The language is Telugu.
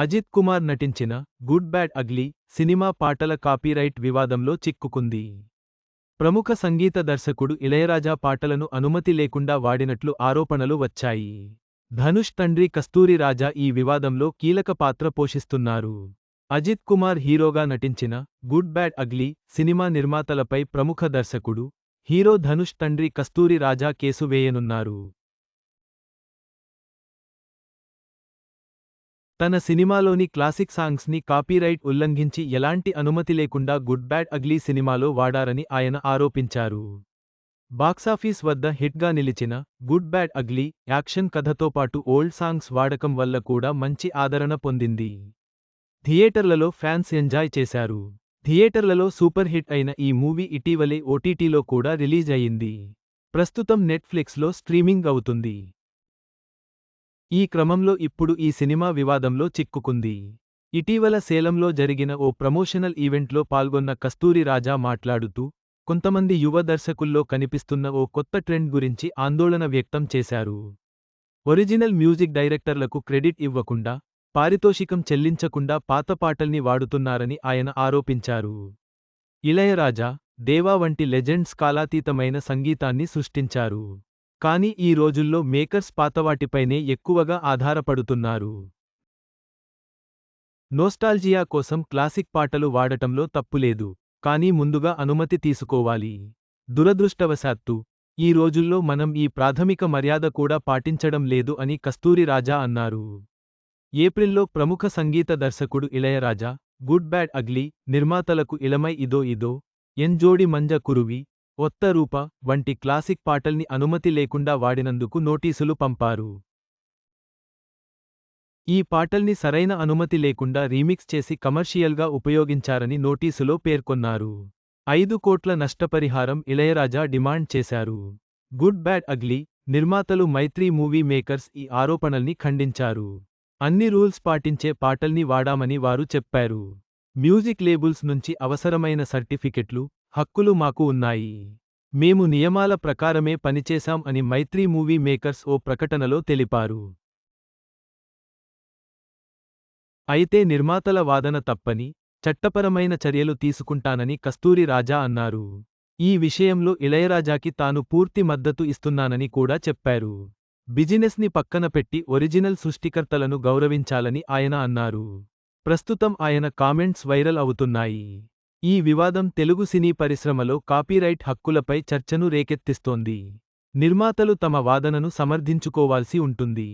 అజిత్ కుమార్ నటించిన గుడ్ బ్యాడ్ అగ్లీ సినిమా పాటల కాపీరైట్ వివాదంలో చిక్కుకుంది. ప్రముఖ సంగీత దర్శకుడు ఇళయరాజా పాటలను అనుమతి లేకుండా వాడినట్లు ఆరోపణలు వచ్చాయి. ధనుష్ తండ్రి కస్తూరి రాజా ఈ వివాదంలో కీలక పాత్ర పోషిస్తున్నారు. అజిత్ కుమార్ హీరోగా నటించిన గుడ్ బ్యాడ్ అగ్లీ సినిమా నిర్మాతలపై ప్రముఖ దర్శకుడు హీరో ధనుష్ తండ్రి కస్తూరి రాజా కేసు వేయనున్నారు. తన సినిమాలోని క్లాసిక్ సాంగ్స్ని కాపీరైట్ ఉల్లంఘించి ఎలాంటి అనుమతి లేకుండా గుడ్ బ్యాడ్ అగ్లీ సినిమాలో వాడారని ఆయన ఆరోపించారు. బాక్సాఫీస్ వద్ద హిట్గా నిలిచిన గుడ్ బ్యాడ్ అగ్లీ యాక్షన్ కథతో పాటు ఓల్డ్ సాంగ్స్ వాడకం వల్ల కూడా మంచి ఆదరణ పొందింది. థియేటర్లలో ఫ్యాన్స్ ఎంజాయ్ చేశారు. థియేటర్లలో సూపర్ హిట్ అయిన ఈ మూవీ ఇటీవలే ఓటీటీలో కూడా రిలీజ్ అయింది. ప్రస్తుతం నెట్ఫ్లిక్స్లో స్ట్రీమింగ్ అవుతుంది. ఈ క్రమంలో ఇప్పుడు ఈ సినిమా వివాదంలో చిక్కుకుంది. ఇటీవల సేలంలో జరిగిన ఓ ప్రమోషనల్ ఈవెంట్లో పాల్గొన్న కస్తూరి రాజా మాట్లాడుతూ కొంతమంది యువ దర్శకుల్లో కనిపిస్తున్న ఓ కొత్త ట్రెండ్ గురించి ఆందోళన వ్యక్తం చేశారు. ఒరిజినల్ మ్యూజిక్ డైరెక్టర్లకు క్రెడిట్ ఇవ్వకుండా పారితోషికం చెల్లించకుండా పాత పాటల్ని వాడుతున్నారని ఆయన ఆరోపించారు. ఇళయరాజా దేవా వంటి లెజెండ్స్ కాలాతీతమైన సంగీతాన్ని సృష్టించారు. కానీ ఈ రోజుల్లో మేకర్స్ పాతవాటిపైనే ఎక్కువగా ఆధారపడుతున్నారు. నోస్టాల్జియా కోసం క్లాసిక్ పాటలు వాడటంలో తప్పులేదు కానీ ముందుగా అనుమతి తీసుకోవాలి. దురదృష్టవశాత్తు ఈ రోజుల్లో మనం ఈ ప్రాథమిక మర్యాద కూడా పాటించడం లేదు అని కస్తూరి రాజా అన్నారు. ఏప్రిల్లో ప్రముఖ సంగీత దర్శకుడు ఇళయరాజా గుడ్ బ్యాడ్ అగ్లీ నిర్మాతలకు ఇలమై ఇదో ఇదో ఎన్జోడి మంజ కురువి ఒత్త రూప వంటి క్లాసిక్ పాటల్ని అనుమతి లేకుండా వాడినందుకు నోటీసులు పంపారు. ఈ పాటల్ని సరైన అనుమతి లేకుండా రీమిక్స్ చేసి కమర్షియల్గా ఉపయోగించారని నోటీసులో పేర్కొన్నారు. ఐదు కోట్ల నష్టపరిహారం ఇళయరాజా డిమాండ్ చేశారు. గుడ్ బ్యాడ్ అగ్లీ నిర్మాతలు మైత్రి మూవీ మేకర్స్ ఈ ఆరోపణల్ని ఖండించారు. అన్ని రూల్స్ పాటించే పాటల్ని వాడామని వారు చెప్పారు. మ్యూజిక్ లేబుల్స్ నుంచి అవసరమైన సర్టిఫికెట్లు హక్కులు మాకు ఉన్నాయి. మేము నియమాల ప్రకారమే పనిచేశాం అని మైత్రీ మూవీ మేకర్స్ ఓ ప్రకటనలో తెలిపారు. అయితే నిర్మాతల వాదన తప్పని చట్టపరమైన చర్యలు తీసుకుంటానని కస్తూరి రాజా అన్నారు. ఈ విషయంలో ఇళయరాజాకి తాను పూర్తి మద్దతు ఇస్తున్నానని కూడా చెప్పారు. బిజినెస్ని పక్కన పెట్టి ఒరిజినల్ సృష్టికర్తలను గౌరవించాలని ఆయన అన్నారు. ప్రస్తుతం ఆయన కామెంట్స్ వైరల్ అవుతున్నాయి. ఈ వివాదం తెలుగు సినీ పరిశ్రమలో కాపీరైట్ హక్కులపై చర్చను రేకెత్తిస్తోంది. నిర్మాతలు తమ వాదనను సమర్థించుకోవాల్సి ఉంటుంది.